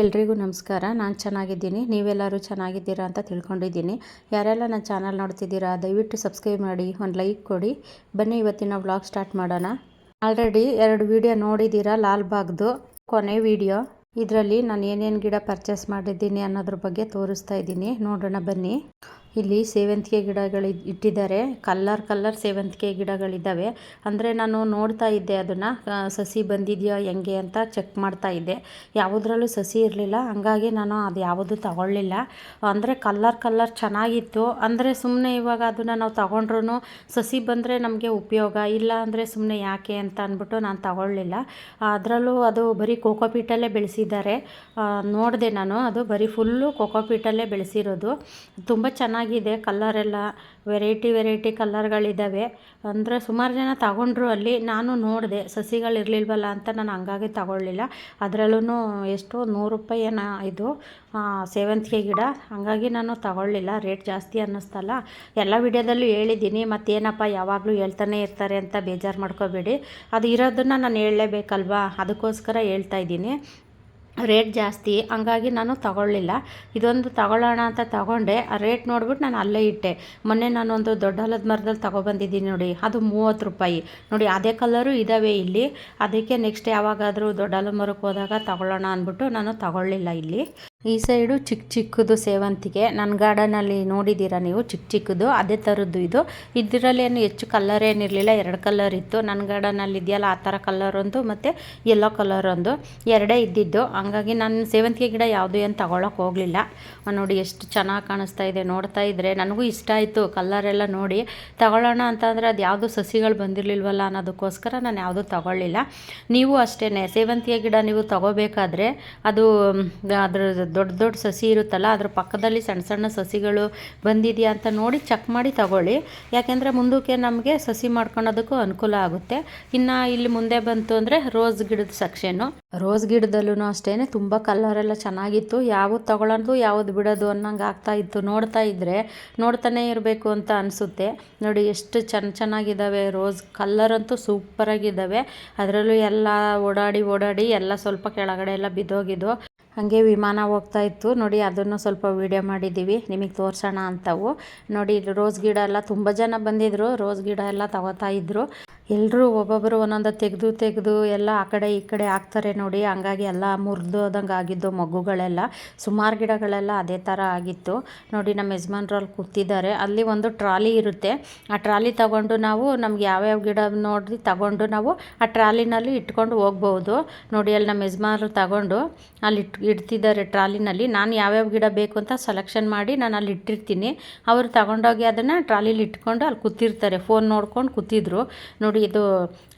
ಎಲ್ರಿಗೂ ನಮಸ್ಕಾರ. ನಾನು ಚೆನ್ನಾಗಿದ್ದೀನಿ. ನೀವೆಲ್ಲರೂ ಚೆನ್ನಾಗಿದ್ದೀರಾ ಅಂತ ತಿಳ್ಕೊಂಡಿದ್ದೀನಿ. ಯಾರೆಲ್ಲ ನನ್ನ ಚಾನಲ್ ನೋಡ್ತಿದ್ದೀರಾ, ದಯವಿಟ್ಟು ಸಬ್ಸ್ಕ್ರೈಬ್ ಮಾಡಿ, ಒಂದು ಲೈಕ್ ಕೊಡಿ. ಬನ್ನಿ ಇವತ್ತಿನ ವ್ಲಾಗ್ ಸ್ಟಾರ್ಟ್ ಮಾಡೋಣ. ಆಲ್ರೆಡಿ ಎರಡು ವಿಡಿಯೋ ನೋಡಿದ್ದೀರಾ ಲಾಲ್ಬಾಗ್ದು ಕೊನೆ ವಿಡಿಯೋ. ಇದರಲ್ಲಿ ನಾನು ಏನೇನು ಗಿಡ ಪರ್ಚೇಸ್ ಮಾಡಿದ್ದೀನಿ ಅನ್ನೋದ್ರ ಬಗ್ಗೆ ತೋರಿಸ್ತಾ ಇದ್ದೀನಿ. ನೋಡೋಣ ಬನ್ನಿ. ಇಲ್ಲಿ ಸೇವಂತಿಗೆ ಗಿಡಗಳು ಇಟ್ಟಿದ್ದಾರೆ. ಕಲ್ಲರ್ ಕಲ್ಲರ್ ಸೇವಂತಿಗೆ ಗಿಡಗಳಿದ್ದಾವೆ. ಅಂದರೆ ನಾನು ನೋಡ್ತಾ ಇದ್ದೆ ಅದನ್ನು. ಸಸಿ ಬಂದಿದೆಯೋ, ಹೆಂಗೆ ಅಂತ ಚೆಕ್ ಮಾಡ್ತಾ ಇದ್ದೆ. ಯಾವುದರಲ್ಲೂ ಸಸಿ ಇರಲಿಲ್ಲ. ಹಂಗಾಗಿ ನಾನು ಅದು ಯಾವುದು ತಗೊಳ್ಳಿಲ್ಲ. ಅಂದರೆ ಕಲ್ಲರ್ ಕಲ್ಲರ್ ಚೆನ್ನಾಗಿತ್ತು. ಅಂದರೆ ಸುಮ್ಮನೆ ಇವಾಗ ಅದನ್ನು ನಾವು ತಗೊಂಡ್ರೂ ಸಸಿ ಬಂದರೆ ನಮಗೆ ಉಪಯೋಗ. ಇಲ್ಲ ಅಂದರೆ ಸುಮ್ಮನೆ ಯಾಕೆ ಅಂತ ಅಂದ್ಬಿಟ್ಟು ನಾನು ತಗೊಳ್ಳಿಲ್ಲ. ಅದರಲ್ಲೂ ಅದು ಬರೀ ಕೋಕೋಪೀಟಲ್ಲೇ ಬೆಳೆಸಿದ್ದಾರೆ. ನೋಡಿದೆ ನಾನು. ಅದು ಬರೀ ಫುಲ್ಲು ಕೋಕೋಪೀಟಲ್ಲೇ ಬೆಳೆಸಿರೋದು. ತುಂಬ ಚೆನ್ನಾಗಿ ಚೆನ್ನಾಗಿದೆ ಕಲ್ಲರೆಲ್ಲ ವೆರೈಟಿ ವೆರೈಟಿ ಕಲ್ಲರ್ಗಳಿದ್ದಾವೆ ಅಂದರೆ ಸುಮಾರು ಜನ ತಗೊಂಡ್ರು ಅಲ್ಲಿ. ನಾನು ನೋಡಿದೆ ಸಸಿಗಳಿರಲಿಲ್ವಲ್ಲ ಅಂತ ನಾನು ಹಂಗಾಗಿ ತಗೊಳ್ಳಿಲ್ಲ. ಅದರಲ್ಲೂ ಎಷ್ಟು ನೂರು ರೂಪಾಯಿ ಏನೋ ಇದು ಸೇವಂತಿಗೆ ಗಿಡ. ಹಾಗಾಗಿ ನಾನು ತಗೊಳ್ಳಿಲ್ಲ. ರೇಟ್ ಜಾಸ್ತಿ ಅನ್ನಿಸ್ತಲ್ಲ. ಎಲ್ಲ ವಿಡಿಯೋದಲ್ಲೂ ಹೇಳಿದ್ದೀನಿ. ಮತ್ತೇನಪ್ಪ, ಯಾವಾಗಲೂ ಹೇಳ್ತಾನೆ ಇರ್ತಾರೆ ಅಂತ ಬೇಜಾರು ಮಾಡ್ಕೋಬೇಡಿ. ಅದು ಇರೋದನ್ನು ನಾನು ಹೇಳಲೇಬೇಕಲ್ವಾ? ಅದಕ್ಕೋಸ್ಕರ ಹೇಳ್ತಾ ಇದ್ದೀನಿ. ರೇಟ್ ಜಾಸ್ತಿ, ಹಂಗಾಗಿ ನಾನು ತಗೊಳ್ಳಿಲ್ಲ. ಇದೊಂದು ತಗೊಳ್ಳೋಣ ಅಂತ ತಗೊಂಡೆ. ಆ ರೇಟ್ ನೋಡ್ಬಿಟ್ಟು ನಾನು ಅಲ್ಲೇ ಇಟ್ಟೆ. ಮೊನ್ನೆ ನಾನೊಂದು ದೊಡ್ಡ ಹಲದ ಮರದಲ್ಲಿ ತಗೊಬಂದಿದ್ದೀನಿ ನೋಡಿ. ಅದು ಮೂವತ್ತು ರೂಪಾಯಿ. ನೋಡಿ, ಅದೇ ಕಲರು ಇದ್ದಾವೆ ಇಲ್ಲಿ. ಅದಕ್ಕೆ ನೆಕ್ಸ್ಟ್ ಯಾವಾಗಾದರೂ ದೊಡ್ಡ ಹಲದ ಮರಕ್ಕೆ ಹೋದಾಗ ತಗೊಳ್ಳೋಣ ಅಂದ್ಬಿಟ್ಟು ನಾನು ತಗೊಳ್ಳಿಲ್ಲ ಇಲ್ಲಿ. ಈ ಸೈಡು ಚಿಕ್ಕ ಚಿಕ್ಕದು ಸೇವಂತಿಗೆ. ನನ್ನ ಗಾರ್ಡನಲ್ಲಿ ನೋಡಿದ್ದೀರಾ ನೀವು? ಚಿಕ್ಕ ಚಿಕ್ಕದು, ಅದೇ ಥರದ್ದು ಇದು. ಇದರಲ್ಲಿ ಏನು ಹೆಚ್ಚು ಕಲರ್ ಏನಿರಲಿಲ್ಲ ಎರಡು ಕಲರ್ ಇತ್ತು. ನನ್ನ ಗಾರ್ಡನಲ್ಲಿ ಇದೆಯಲ್ಲ, ಆ ಥರ ಕಲರ್ ಒಂದು ಮತ್ತು ಯೆಲ್ಲೋ ಕಲರ್ ಒಂದು. ಎರಡೇ ಇದ್ದಿದ್ದು. ಹಂಗಾಗಿ ನಾನು ಸೇವಂತಿಗೆ ಗಿಡ ಯಾವುದು ಏನು ತಗೊಳಕ್ಕೆ ಹೋಗಲಿಲ್ಲ. ನೋಡಿ ಎಷ್ಟು ಚೆನ್ನಾಗಿ ಕಾಣಿಸ್ತಾ ಇದೆ. ನೋಡ್ತಾ ಇದ್ದರೆ ನನಗೂ ಇಷ್ಟ ಆಯಿತು. ಕಲ್ಲರೆಲ್ಲ ನೋಡಿ. ತಗೊಳ್ಳೋಣ ಅಂತಂದರೆ ಅದು ಯಾವುದು ಸಸಿಗಳು ಬಂದಿರಲಿಲ್ವಲ್ಲ ಅನ್ನೋದಕ್ಕೋಸ್ಕರ ನಾನು ಯಾವುದೂ ತಗೊಳ್ಳಿಲ್ಲ. ನೀವು ಅಷ್ಟೇ ಸೇವಂತಿಗೆ ಗಿಡ ನೀವು ತಗೋಬೇಕಾದ್ರೆ ಅದು ಅದ್ರ ದೊಡ್ಡ ದೊಡ್ಡ ಸಸಿ ಇರುತ್ತಲ್ಲ, ಅದ್ರ ಪಕ್ಕದಲ್ಲಿ ಸಣ್ಣ ಸಣ್ಣ ಸಸಿಗಳು ಬಂದಿದೆಯಾ ಅಂತ ನೋಡಿ ಚೆಕ್ ಮಾಡಿ ತಗೊಳ್ಳಿ. ಯಾಕೆಂದರೆ ಮುಂದಕ್ಕೆ ನಮಗೆ ಸಸಿ ಮಾಡ್ಕೊಳೋದಕ್ಕೂ ಅನುಕೂಲ ಆಗುತ್ತೆ. ಇನ್ನು ಇಲ್ಲಿ ಮುಂದೆ ಬಂತು ಅಂದರೆ ರೋಸ್ ಗಿಡದ ಸೆಕ್ಷನ್ನು ರೋಸ್ ಗಿಡದಲ್ಲೂ ಅಷ್ಟೇ ತುಂಬ ಕಲರೆಲ್ಲ ಚೆನ್ನಾಗಿತ್ತು. ಯಾವುದು ತಗೊಳ್ಳೋದು ಯಾವುದು ಬಿಡೋದು ಅನ್ನಂಗೆ ಆಗ್ತಾ ಇತ್ತು. ನೋಡ್ತಾ ಇದ್ದರೆ ನೋಡ್ತಾನೆ ಇರಬೇಕು ಅಂತ ಅನಿಸುತ್ತೆ. ನೋಡಿ ಎಷ್ಟು ಚೆನ್ನ ಚೆನ್ನಾಗಿದ್ದಾವೆ ರೋಸ್ ಕಲ್ಲರ್ ಅಂತೂ ಸೂಪರಾಗಿದ್ದಾವೆ ಅದರಲ್ಲೂ ಎಲ್ಲ ಓಡಾಡಿ ಓಡಾಡಿ ಎಲ್ಲ ಸ್ವಲ್ಪ ಕೆಳಗಡೆ ಎಲ್ಲ ಬಿದ್ದೋಗಿದ್ದು. ಹಾಗೆ ವಿಮಾನ ಹೋಗ್ತಾ ಇತ್ತು. ನೋಡಿ, ಅದನ್ನು ಸ್ವಲ್ಪ ವೀಡಿಯೋ ಮಾಡಿದ್ದೀವಿ. ನಿಮಗೆ ತೋರಿಸೋಣ ಅಂತವು. ನೋಡಿ ರೋಸ್ ಗಿಡ ಎಲ್ಲ ತುಂಬ ಜನ ಬಂದಿದ್ದರು ರೋಸ್ ಗಿಡ ಎಲ್ಲ ತಗೋತಾ ಇದ್ದರು ಎಲ್ಲರೂ ಒಬ್ಬೊಬ್ಬರು ಒಂದೊಂದು ತೆಗೆದು ತೆಗೆದು ಎಲ್ಲ ಆ ಕಡೆ ಈ ಕಡೆ ಹಾಕ್ತಾರೆ ನೋಡಿ. ಹಂಗಾಗಿ ಎಲ್ಲ ಮುರಿದೋದಂಗೆ ಆಗಿದ್ದು ಮಗುಗಳೆಲ್ಲ ಸುಮಾರು ಗಿಡಗಳೆಲ್ಲ ಅದೇ ಥರ ಆಗಿತ್ತು. ನೋಡಿ ನಮ್ಮ ಯಜಮಾನ್ರಲ್ಲಿ ಕೂತಿದ್ದಾರೆ. ಅಲ್ಲಿ ಒಂದು ಟ್ರಾಲಿ ಇರುತ್ತೆ. ಆ ಟ್ರಾಲಿ ತಗೊಂಡು ನಾವು ನಮ್ಗೆ ಯಾವ್ಯಾವ ಗಿಡ ನೋಡಿ ತಗೊಂಡು ನಾವು ಆ ಟ್ರಾಲಿನಲ್ಲಿ ಇಟ್ಕೊಂಡು ಹೋಗ್ಬೋದು. ನೋಡಿ ಅಲ್ಲಿ ನಮ್ಮ ಯಜಮಾನ್ರು ತಗೊಂಡು ಅಲ್ಲಿ ಇಟ್ ಇಡ್ತಿದ್ದಾರೆ ಟ್ರಾಲಿನಲ್ಲಿ. ನಾನು ಯಾವ್ಯಾವ ಗಿಡ ಬೇಕು ಅಂತ ಸೆಲೆಕ್ಷನ್ ಮಾಡಿ ನಾನು ಅಲ್ಲಿ ಇಟ್ಟಿರ್ತೀನಿ. ಅವರು ತಗೊಂಡೋಗಿ ಅದನ್ನು ಟ್ರಾಲಿಲಿ ಇಟ್ಕೊಂಡು ಅಲ್ಲಿ ಕೂತಿರ್ತಾರೆ. ಫೋನ್ ನೋಡ್ಕೊಂಡು ಕೂತಿದ್ರು. ನೋಡಿ ನೋಡಿ ಇದು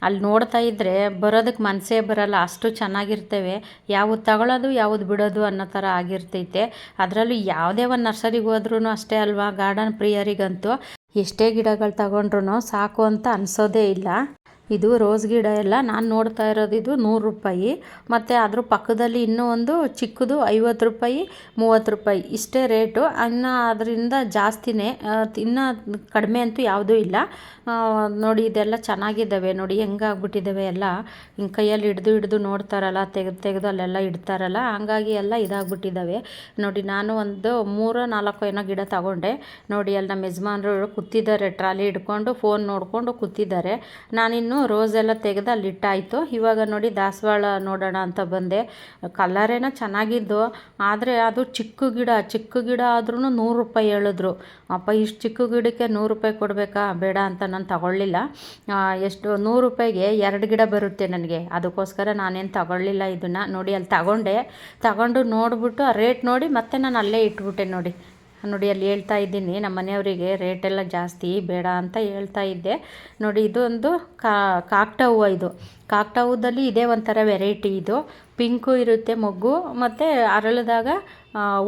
ಅಲ್ಲಿ ನೋಡ್ತಾ ಇದ್ದರೆ ಬರೋದಕ್ಕೆ ಮನಸ್ಸೇ ಬರಲ್ಲ. ಅಷ್ಟು ಚೆನ್ನಾಗಿರ್ತವೆ. ಯಾವುದು ತಗೊಳ್ಳೋದು ಯಾವುದು ಬಿಡೋದು ಅನ್ನೋ ಥರ ಆಗಿರ್ತೈತೆ. ಅದರಲ್ಲೂ ಯಾವುದೇ ಒಂದು ನರ್ಸರಿಗೆ ಹೋದ್ರೂ ಅಷ್ಟೇ ಅಲ್ವಾ? ಗಾರ್ಡನ್ ಪ್ರಿಯರಿಗಂತೂ ಎಷ್ಟೇ ಗಿಡಗಳು ತಗೊಂಡ್ರು ಸಾಕು ಅಂತ ಅನಿಸೋದೇ ಇಲ್ಲ. ಇದು ರೋಸ್ ಗಿಡ ಎಲ್ಲ. ನಾನು ನೋಡ್ತಾ ಇರೋದು ಇದು ನೂರು ರೂಪಾಯಿ. ಮತ್ತು ಅದ್ರ ಪಕ್ಕದಲ್ಲಿ ಇನ್ನೂ ಒಂದು ಚಿಕ್ಕದು ಐವತ್ತು ರೂಪಾಯಿ, ಮೂವತ್ತು ರೂಪಾಯಿ. ಇಷ್ಟೇ ರೇಟು. ಇನ್ನು ಅದರಿಂದ ಜಾಸ್ತಿನೇ ಇನ್ನು ಕಡಿಮೆ ಅಂತೂ ಯಾವುದೂ ಇಲ್ಲ. ನೋಡಿ ಇದೆಲ್ಲ ಚೆನ್ನಾಗಿದ್ದಾವೆ. ನೋಡಿ ಹೆಂಗಾಗ್ಬಿಟ್ಟಿದ್ದಾವೆ ಎಲ್ಲ. ಹಿಂಗೆ ಕೈಯಲ್ಲಿ ಹಿಡ್ದು ಹಿಡ್ದು ನೋಡ್ತಾರಲ್ಲ, ತೆಗೆದು ತೆಗೆದು ಅಲ್ಲೆಲ್ಲ ಇಡ್ತಾರಲ್ಲ. ಹಂಗಾಗಿ ಎಲ್ಲ ಇದಾಗ್ಬಿಟ್ಟಿದ್ದಾವೆ. ನೋಡಿ ನಾನು ಒಂದು ಮೂರು ನಾಲ್ಕು ಏನೋ ಗಿಡ ತಗೊಂಡೆ. ನೋಡಿ ಅಲ್ಲಿ ನಮ್ಮ ಯಜಮಾನರು ಕೂತಿದ್ದಾರೆ ಟ್ರಾಲಿ ಹಿಡ್ಕೊಂಡು, ಫೋನ್ ನೋಡಿಕೊಂಡು ಕೂತಿದ್ದಾರೆ ನಾನಿನ್ನು ರೋಸ್ ಎಲ್ಲ ತೆಗೆದು ಅಲ್ಲಿಟ್ಟಾಯಿತು ಇವಾಗ ನೋಡಿ ದಾಸವಾಳ ನೋಡೋಣ ಅಂತ ಬಂದೆ. ಕಲರೇನೋ ಚೆನ್ನಾಗಿದ್ದು, ಆದರೆ ಅದು ಚಿಕ್ಕ ಗಿಡ ಚಿಕ್ಕ ಗಿಡ ಆದ್ರೂ ನೂರು ರೂಪಾಯಿ ಹೇಳಿದ್ರು. ಅಪ್ಪ, ಇಷ್ಟು ಚಿಕ್ಕ ಗಿಡಕ್ಕೆ ನೂರು ರೂಪಾಯಿ ಕೊಡಬೇಕಾ? ಬೇಡ ಅಂತ ನಾನು ತಗೊಳ್ಳಿಲ್ಲ. ಎಷ್ಟು, ನೂರು ರೂಪಾಯಿಗೆ ಎರಡು ಗಿಡ ಬರುತ್ತೆ ನನಗೆ. ಅದಕ್ಕೋಸ್ಕರ ನಾನೇನು ತಗೊಳ್ಳಿಲ್ಲ ಇದನ್ನು. ನೋಡಿ, ಅಲ್ಲಿ ತಗೊಂಡೆ. ತಗೊಂಡು ನೋಡಿಬಿಟ್ಟು ಆ ರೇಟ್ ನೋಡಿ ಮತ್ತೆ ನಾನು ಅಲ್ಲೇ ಇಟ್ಬಿಟ್ಟೆ ನೋಡಿ. ನೋಡಿ, ಅಲ್ಲಿ ಹೇಳ್ತಾ ಇದ್ದೀನಿ, ನಮ್ಮ ಮನೆಯವರಿಗೆ ರೇಟೆಲ್ಲ ಜಾಸ್ತಿ, ಬೇಡ ಅಂತ ಹೇಳ್ತಾ ಇದ್ದೆ. ನೋಡಿ, ಇದೊಂದು ಕಾಕ್ಟ ಹೂವು ಇದು. ಕಾಕ್ಟ ಹೂದಲ್ಲಿ ಇದೇ ಒಂಥರ ವೆರೈಟಿ ಇದು. ಪಿಂಕು ಇರುತ್ತೆ ಮೊಗ್ಗು, ಮತ್ತು ಅರಳಿದಾಗ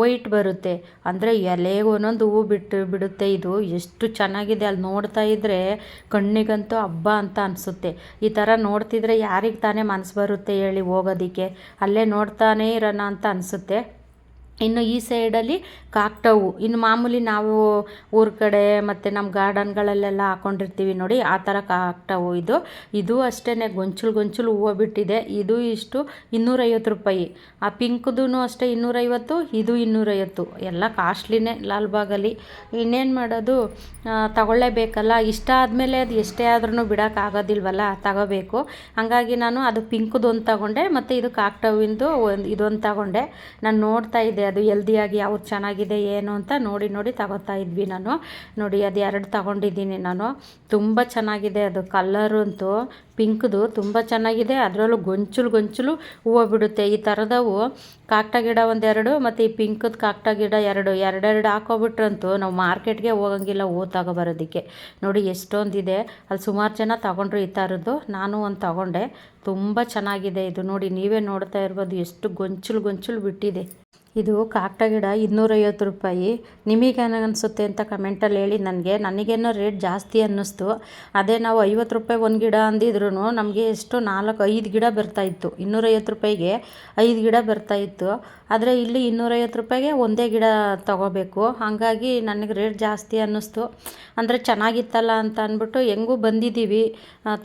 ವೈಟ್ ಬರುತ್ತೆ. ಅಂದರೆ ಎಲೆಗೆ ಒಂದೊಂದು ಹೂವು ಬಿಟ್ಟು ಬಿಡುತ್ತೆ ಇದು. ಎಷ್ಟು ಚೆನ್ನಾಗಿದೆ, ಅಲ್ಲಿ ನೋಡ್ತಾ ಇದ್ದರೆ ಕಣ್ಣಿಗಂತೂ ಹಬ್ಬ ಅಂತ ಅನಿಸುತ್ತೆ. ಈ ಥರ ನೋಡ್ತಿದ್ರೆ ಯಾರಿಗೆ ತಾನೇ ಮನಸ್ಸು ಬರುತ್ತೆ ಹೇಳಿ ಹೋಗೋದಕ್ಕೆ. ಅಲ್ಲೇ ನೋಡ್ತಾನೇ ಇರೋಣ ಅಂತ ಅನಿಸುತ್ತೆ. ಇನ್ನು ಈ ಸೈಡಲ್ಲಿ ಕಾಕ್ಟವು. ಇನ್ನು ಮಾಮೂಲಿ ನಾವು ಊರ ಕಡೆ ಮತ್ತು ನಮ್ಮ ಗಾರ್ಡನ್ಗಳಲ್ಲೆಲ್ಲ ಹಾಕೊಂಡಿರ್ತೀವಿ ನೋಡಿ, ಆ ಥರ ಕಾಕ್ಟವು ಇದು. ಇದು ಅಷ್ಟೇ ಗೊಂಚಲು ಗೊಂಚಲು ಹೂವು ಬಿಟ್ಟಿದೆ. ಇದು ಇಷ್ಟು ಇನ್ನೂರೈವತ್ತು ರೂಪಾಯಿ. ಆ ಪಿಂಕ್ದೂ ಅಷ್ಟೇ ಇನ್ನೂರೈವತ್ತು, ಇದು ಇನ್ನೂರೈವತ್ತು. ಎಲ್ಲ ಕಾಸ್ಟ್ಲಿನೇ ಲಾಲ್ಬಾಗಲ್ಲಿ. ಇನ್ನೇನು ಮಾಡೋದು ತಗೊಳ್ಳೇಬೇಕಲ್ಲ. ಇಷ್ಟ ಆದಮೇಲೆ ಅದು ಎಷ್ಟೇ ಆದ್ರೂ ಬಿಡೋಕ್ಕಾಗೋದಿಲ್ವಲ್ಲ ತಗೋಬೇಕು. ಹಾಗಾಗಿ ನಾನು ಅದು ಪಿಂಕ್ದು ಒಂದು ತಗೊಂಡೆ, ಮತ್ತು ಇದು ಕಾಕ್ಟವಿಂದು ಒಂದು, ಇದೊಂದು ತಗೊಂಡೆ. ನಾನು ನೋಡ್ತಾ ಇದ್ದೆ ಅದು ಹೆಲ್ದಿಯಾಗಿ ಯಾವ್ದು ಚೆನ್ನಾಗಿದೆ, ಏನು ಅಂತ ನೋಡಿ ನೋಡಿ ತಗೋತಾ ಇದ್ವಿ ನಾನು. ನೋಡಿ, ಅದು ಎರಡು ತಗೊಂಡಿದ್ದೀನಿ ನಾನು. ತುಂಬ ಚೆನ್ನಾಗಿದೆ ಅದು ಕಲ್ಲರು ಅಂತೂ. ಪಿಂಕ್ದು ತುಂಬ ಚೆನ್ನಾಗಿದೆ. ಅದರಲ್ಲೂ ಗೊಂಚಲು ಗೊಂಚಲು ಹೂವು ಬಿಡುತ್ತೆ. ಈ ಥರದವು ಕಾಕ್ಟ ಗಿಡ ಒಂದೆರಡು ಮತ್ತು ಈ ಪಿಂಕದ ಕಾಕ್ಟ ಗಿಡ ಎರಡು. ಎರಡೆರಡು ಹಾಕೋಬಿಟ್ರಂತೂ ನಾವು ಮಾರ್ಕೆಟ್ಗೆ ಹೋಗಂಗಿಲ್ಲ, ಹೂ ತಗೊಬರೋದಕ್ಕೆ. ನೋಡಿ, ಎಷ್ಟೊಂದಿದೆ. ಅಲ್ಲಿ ಸುಮಾರು ಜನ ತಗೊಂಡ್ರು ಈ ಥರದ್ದು. ನಾನು ಒಂದು ತಗೊಂಡೆ. ತುಂಬ ಚೆನ್ನಾಗಿದೆ ಇದು. ನೋಡಿ, ನೀವೇ ನೋಡ್ತಾ ಇರ್ಬೋದು. ಎಷ್ಟು ಗೊಂಚಲು ಗೊಂಚಲು ಬಿಟ್ಟಿದೆ. ಇದು ಕಾಕ್ಟ ಗಿಡ ಇನ್ನೂರೈವತ್ತು ರೂಪಾಯಿ. ನಿಮಗೆ ಅನಿಸುತ್ತೆ ಅಂತ ಕಮೆಂಟಲ್ಲಿ ಹೇಳಿ ನನಗೆ. ನನಗೇನೋ ರೇಟ್ ಜಾಸ್ತಿ ಅನ್ನಿಸ್ತು. ಅದೇ ನಾವು ಐವತ್ತು ರೂಪಾಯಿ ಒಂದು ಗಿಡ ಅಂದಿದ್ರು ನಮಗೆ ಎಷ್ಟು ನಾಲ್ಕು ಐದು ಗಿಡ ಬರ್ತಾಯಿತ್ತು ಇನ್ನೂರೈವತ್ತು ರೂಪಾಯಿಗೆ ಐದು ಗಿಡ ಬರ್ತಾಯಿತ್ತು ಆದರೆ ಇಲ್ಲಿ ಇನ್ನೂರೈವತ್ತು ರೂಪಾಯಿಗೆ ಒಂದೇ ಗಿಡ ತೊಗೋಬೇಕು. ಹಾಗಾಗಿ ನನಗೆ ರೇಟ್ ಜಾಸ್ತಿ ಅನ್ನಿಸ್ತು. ಅಂದರೆ ಚೆನ್ನಾಗಿತ್ತಲ್ಲ ಅಂತ ಅಂದ್ಬಿಟ್ಟು ಹೆಂಗೂ ಬಂದಿದ್ದೀವಿ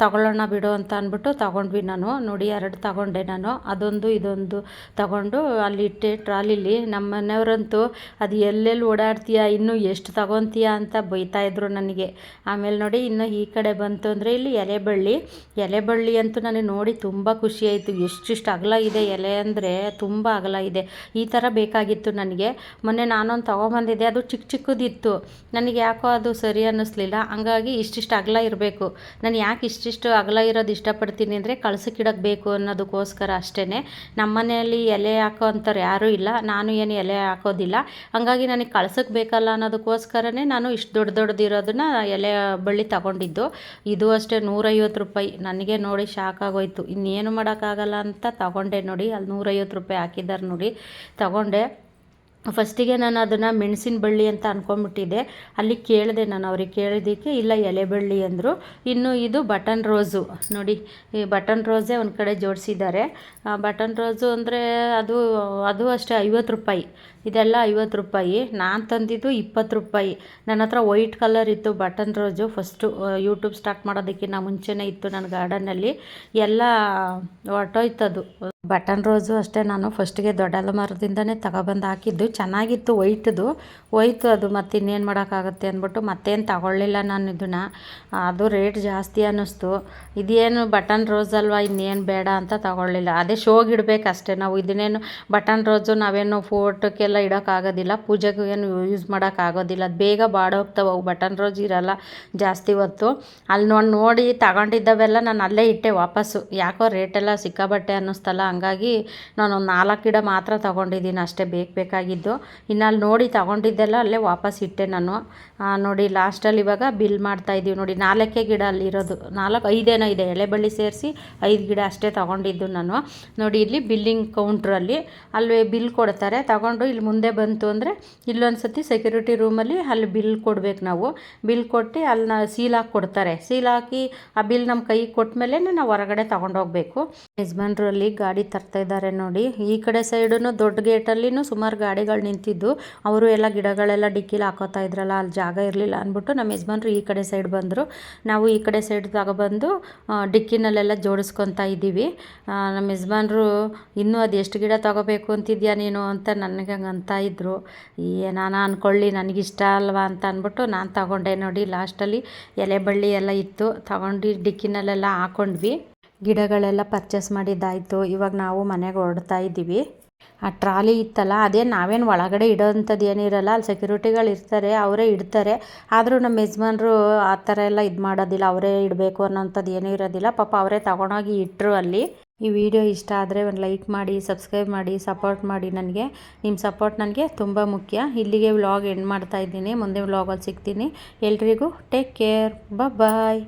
ತಗೊಳ್ಳೋಣ ಬಿಡು ಅಂತ ಅಂದ್ಬಿಟ್ಟು ತಗೊಂಡ್ವಿ ನಾನು. ನೋಡಿ, ಎರಡು ತಗೊಂಡೆ ನಾನು. ಅದೊಂದು, ಇದೊಂದು ತಗೊಂಡು ಅಲ್ಲಿ ಇಟ್ಟೆ ಟ್ರಾಲಿಲಿ ನಮ್ಮ ಮನೆಯವರಂತೂ, ಅದು ಎಲ್ಲೆಲ್ಲಿ ಓಡಾಡ್ತೀಯ? ಇನ್ನೂ ಎಷ್ಟು ತಗೊತೀಯ? ಅಂತ ಬೈತಾಯಿದ್ರು ನನಗೆ. ಆಮೇಲೆ ನೋಡಿ, ಇನ್ನು ಈ ಕಡೆ ಬಂತು ಅಂದರೆ ಇಲ್ಲಿ ಎಲೆಬಳ್ಳಿ. ಎಲೆಬಳ್ಳಿ ಅಂತೂ ನನಗೆ ನೋಡಿ ತುಂಬ ಖುಷಿಯಾಯಿತು ಎಷ್ಟಿಷ್ಟು ಅಗಲ ಇದೆ ಎಲೆ ಅಂದರೆ ತುಂಬ ಅಗಲ ಇದೆ. ಈ ಥರ ಬೇಕಾಗಿತ್ತು ನನಗೆ. ಮೊನ್ನೆ ನಾನೊಂದು ತೊಗೊಂಬಂದಿದ್ದೆ, ಅದು ಚಿಕ್ಕ ಚಿಕ್ಕದಿತ್ತು. ನನಗೆ ಯಾಕೋ ಅದು ಸರಿ ಅನ್ನಿಸ್ಲಿಲ್ಲ. ಹಂಗಾಗಿ ಇಷ್ಟಿಷ್ಟು ಅಗಲ ಇರಬೇಕು. ನಾನು ಯಾಕೆ ಇಷ್ಟಿಷ್ಟು ಅಗಲ ಇರೋದು ಇಷ್ಟಪಡ್ತೀನಿ ಅಂದರೆ ಕಳ್ಸಕ್ಕಿಡಕ್ಕೆ ಬೇಕು ಅನ್ನೋದಕ್ಕೋಸ್ಕರ ಅಷ್ಟೇ ನಮ್ಮ ಮನೆಯಲ್ಲಿ ಎಲೆ ಹಾಕೋ ಅಂಥವ್ರು ಯಾರೂ ಇಲ್ಲ. ನಾನು ಏನು ಎಲೆ ಹಾಕೋದಿಲ್ಲ. ಹಾಗಾಗಿ ನನಗೆ ಕಳ್ಸಕ್ಕೆ ಬೇಕಲ್ಲ ಅನ್ನೋದಕ್ಕೋಸ್ಕರನೇ ನಾನು ಇಷ್ಟು ದೊಡ್ಡ ದೊಡ್ಡದಿರೋದನ್ನ ಎಲೆ ಬಳ್ಳಿ ತಗೊಂಡಿದ್ದು. ಇದು ಅಷ್ಟೇ ನೂರೈವತ್ತು ರೂಪಾಯಿ. ನನಗೆ ನೋಡಿ ಶಾಕ್ ಆಗೋಯ್ತು ಇನ್ನೇನು ಮಾಡೋಕ್ಕಾಗಲ್ಲ ಅಂತ ತಗೊಂಡೆ ನೋಡಿ. ಅಲ್ಲಿ ನೂರೈವತ್ತು ರೂಪಾಯಿ ಹಾಕಿದ್ದಾರೆ ನೋಡಿ. ತಗೊಂಡೆ. ಫಸ್ಟಿಗೆ ನಾನು ಅದನ್ನು ಮೆಣಸಿನ ಬಳ್ಳಿ ಅಂತ ಅಂದ್ಕೊಂಬಿಟ್ಟಿದ್ದೆ ಅಲ್ಲಿ ಕೇಳಿದೆ ನಾನು, ಅವ್ರಿಗೆ ಕೇಳಿದ್ದಕ್ಕೆ, ಇಲ್ಲ, ಎಲೆ ಬಳ್ಳಿ ಅಂದರು. ಇನ್ನು ಇದು ಬಟನ್ ರೋಸು. ನೋಡಿ, ಈ ಬಟನ್ ರೋಸೇ ಒಂದು ಕಡೆ ಜೋಡಿಸಿದ್ದಾರೆ. ಬಟನ್ ರೋಸು ಅಂದರೆ ಅದು ಅದು ಅಷ್ಟೇ, ಐವತ್ತು ರೂಪಾಯಿ. ಇದೆಲ್ಲ ಐವತ್ತು ರೂಪಾಯಿ. ನಾನು ತಂದಿದ್ದು ಇಪ್ಪತ್ತು ರೂಪಾಯಿ. ನನ್ನ ಹತ್ರ ವೈಟ್ ಕಲರ್ ಇತ್ತು button rose. First YouTube start ಮಾಡೋದಕ್ಕಿಂತ ಮುಂಚೆನೇ ಇತ್ತು ನನ್ನ ಗಾರ್ಡನಲ್ಲಿ ಎಲ್ಲ ಹೊರ್ಟೋಯ್ತದು. ಬಟನ್ ರೋಸು ಅಷ್ಟೇ ನಾನು ಫಸ್ಟಿಗೆ ದೊಡ್ಡ ಅಲಮಾರದಿಂದನೇ ತಗೊಬಂದು ಹಾಕಿದ್ದು. ಚೆನ್ನಾಗಿತ್ತು ವೈಟ್ದು ಹೋಯ್ತು ಅದು ಮತ್ತು ಇನ್ನೇನು ಮಾಡೋಕ್ಕಾಗುತ್ತೆ ಅಂದ್ಬಿಟ್ಟು ಮತ್ತೇನು ತಗೊಳ್ಳಿಲ್ಲ ನಾನು ಇದನ್ನು. ಅದು ರೇಟ್ ಜಾಸ್ತಿ ಅನ್ನಿಸ್ತು. ಇದೇನು ಬಟನ್ ರೋಸ್ ಅಲ್ವಾ, ಇನ್ನೇನು ಬೇಡ ಅಂತ ತಗೊಳ್ಳಿಲ್ಲ. ಅದೇ ಶೋಗೆ ಇಡಬೇಕು ಅಷ್ಟೇ ನಾವು ಇದನ್ನೇನು ಬಟನ್ ರೋಸು ನಾವೇನು ಫೋಟೋಕ್ಕೆಲ್ಲ ಇಡೋಕ್ಕಾಗೋದಿಲ್ಲ. ಪೂಜೆಗೂ ಏನು ಯೂಸ್ ಮಾಡೋಕ್ಕಾಗೋದಿಲ್ಲ. ಅದು ಬೇಗ ಬಾಡೋಗ್ತವೆ ಅವು. ಬಟನ್ ರೋಸ್ ಇರೋಲ್ಲ ಜಾಸ್ತಿ ಹೊತ್ತು. ಅಲ್ಲಿ ನೋಡಿ ನೋಡಿ ತಗೊಂಡಿದ್ದವೆಲ್ಲ ನಾನು ಅಲ್ಲೇ ಇಟ್ಟೆ ವಾಪಸ್ಸು. ಯಾಕೋ ರೇಟೆಲ್ಲ ಸಿಕ್ಕಾಬಟ್ಟೆ ಅನ್ನಿಸ್ತಲ್ಲ ಹಂಗಾಗಿ ನಾನು ಒಂದು ನಾಲ್ಕು ಗಿಡ ಮಾತ್ರ ತೊಗೊಂಡಿದ್ದೀನಿ, ಅಷ್ಟೇ ಬೇಕು ಬೇಕಾಗಿದ್ದು. ಇನ್ನು ಅಲ್ಲಿ ನೋಡಿ ತೊಗೊಂಡಿದ್ದೆಲ್ಲ ಅಲ್ಲೇ ವಾಪಸ್ ಇಟ್ಟೆ ನಾನು. ನೋಡಿ ಲಾಸ್ಟಲ್ಲಿ ಇವಾಗ ಬಿಲ್ ಮಾಡ್ತಾ ಇದ್ದೀವಿ. ನೋಡಿ ನಾಲ್ಕೇ ಗಿಡ ಅಲ್ಲಿರೋದು ನಾಲ್ಕು, ಐದೇನೋ ಇದೆ. ಎಳೆ ಬಳ್ಳಿ ಸೇರಿಸಿ ಐದು ಗಿಡ ಅಷ್ಟೇ ತೊಗೊಂಡಿದ್ದು ನಾನು. ನೋಡಿ ಇಲ್ಲಿ ಬಿಲ್ಲಿಂಗ್ ಕೌಂಟ್ರಲ್ಲಿ ಅಲ್ಲಿ ಬಿಲ್ ಕೊಡ್ತಾರೆ. ತಗೊಂಡು ಇಲ್ಲಿ ಮುಂದೆ ಬಂತು ಅಂದರೆ ಇಲ್ಲೊಂದು ಸತಿ ಸೆಕ್ಯೂರಿಟಿ ರೂಮಲ್ಲಿ ಅಲ್ಲಿ ಬಿಲ್ ಕೊಡ್ಬೇಕು ನಾವು. ಬಿಲ್ ಕೊಟ್ಟು ಅಲ್ಲಿ ಸೀಲ್ ಹಾಕಿ ಕೊಡ್ತಾರೆ. ಸೀಲ್ ಹಾಕಿ ಆ ಬಿಲ್ ನಮ್ಮ ಕೈಗೆ ಕೊಟ್ಟ ಮೇಲೆ ನಾವು ಹೊರಗಡೆ ತೊಗೊಂಡೋಗ್ಬೇಕು ಯಜಮಾನ್ರು ಅಲ್ಲಿ ಗಾಡಿ ತರ್ತಾ ಇದ್ದಾರೆ ನೋಡಿ. ಈ ಕಡೆ ಸೈಡು ದೊಡ್ಡ ಗೇಟಲ್ಲಿನೂ ಸುಮಾರು ಗಾಡಿಗಳು ನಿಂತಿದ್ದು. ಅವರು ಎಲ್ಲ ಗಿಡಗಳೆಲ್ಲ ಡಿಕ್ಕಿಲಿ ಹಾಕೋತಾ ಇದ್ರಲ್ಲ, ಅಲ್ಲಿ ಜಾಗ ಇರಲಿಲ್ಲ ಅಂದ್ಬಿಟ್ಟು ನಮ್ಮ ಯಜಮಾನ್ರು ಈ ಕಡೆ ಸೈಡ್ ಬಂದರು. ನಾವು ಈ ಕಡೆ ಸೈಡ್ ತಗೊಬಂದು ಡಿಕ್ಕಿನಲ್ಲೆಲ್ಲ ಜೋಡಿಸ್ಕೊತಾ ಇದ್ದೀವಿ. ನಮ್ಮ ಯಜಮಾನ್ರು, ಇನ್ನೂ ಅದು ಎಷ್ಟು ಗಿಡ ತಗೋಬೇಕು ಅಂತಿದ್ಯಾ ನೀನು? ಅಂತ ನನಗೆ ಅಂತ ಇದ್ದರು ನಾನು ಅಂದ್ಕೊಳ್ಳಿ ನನಗಿಷ್ಟ ಅಲ್ವಾ? ಅಂತ ಅಂದ್ಬಿಟ್ಟು ನಾನು ತಗೊಂಡೆ ನೋಡಿ. ಲಾಸ್ಟಲ್ಲಿ ಎಲೆ ಬಳ್ಳಿ ಎಲ್ಲ ಇತ್ತು. ತಗೊಂಡು ಡಿಕ್ಕಿನಲ್ಲೆಲ್ಲ ಹಾಕೊಂಡ್ವಿ. ಗಿಡಗಳೆಲ್ಲ ಪರ್ಚೇಸ್ ಮಾಡಿದ್ದಾಯಿತು. ಇವಾಗ ನಾವು ಮನೆಗೆ ಹೊರಡ್ತಾ ಇದ್ದೀವಿ. ಆ ಟ್ರಾಲಿ ಇತ್ತಲ್ಲ ಅದೇ ನಾವೇನು ಒಳಗಡೆ ಇಡೋವಂಥದ್ದು ಏನಿರಲ್ಲ, ಅಲ್ಲಿ ಸೆಕ್ಯೂರಿಟಿಗಳು ಇರ್ತಾರೆ, ಅವರೇ ಇಡ್ತಾರೆ. ಆದರೂ ನಮ್ಮ ಯಜಮಾನ್ರು ಆ ಥರ ಎಲ್ಲ ಇದು ಮಾಡೋದಿಲ್ಲ, ಅವರೇ ಇಡಬೇಕು ಅನ್ನೋಂಥದ್ದು ಏನೂ ಇರೋದಿಲ್ಲ. ಪಾಪ ಅವರೇ ತಗೊಂಡೋಗಿ ಇಟ್ಟರು ಅಲ್ಲಿ. ಈ ವಿಡಿಯೋ ಇಷ್ಟ ಆದರೆ ಒಂದು ಲೈಕ್ ಮಾಡಿ ಸಬ್ಸ್ಕ್ರೈಬ್ ಮಾಡಿ ಸಪೋರ್ಟ್ ಮಾಡಿ ನನಗೆ. ನಿಮ್ಮ ಸಪೋರ್ಟ್ ನನಗೆ ತುಂಬ ಮುಖ್ಯ. ಇಲ್ಲಿಗೆ ವ್ಲಾಗ್ ಎಂಡ್ ಮಾಡ್ತಾ ಇದ್ದೀನಿ. ಮುಂದೆ ವ್ಲಾಗಲ್ಲಿ ಸಿಗ್ತೀನಿ. ಎಲ್ರಿಗೂ ಟೇಕ್ ಕೇರ್ ಬಾಯ್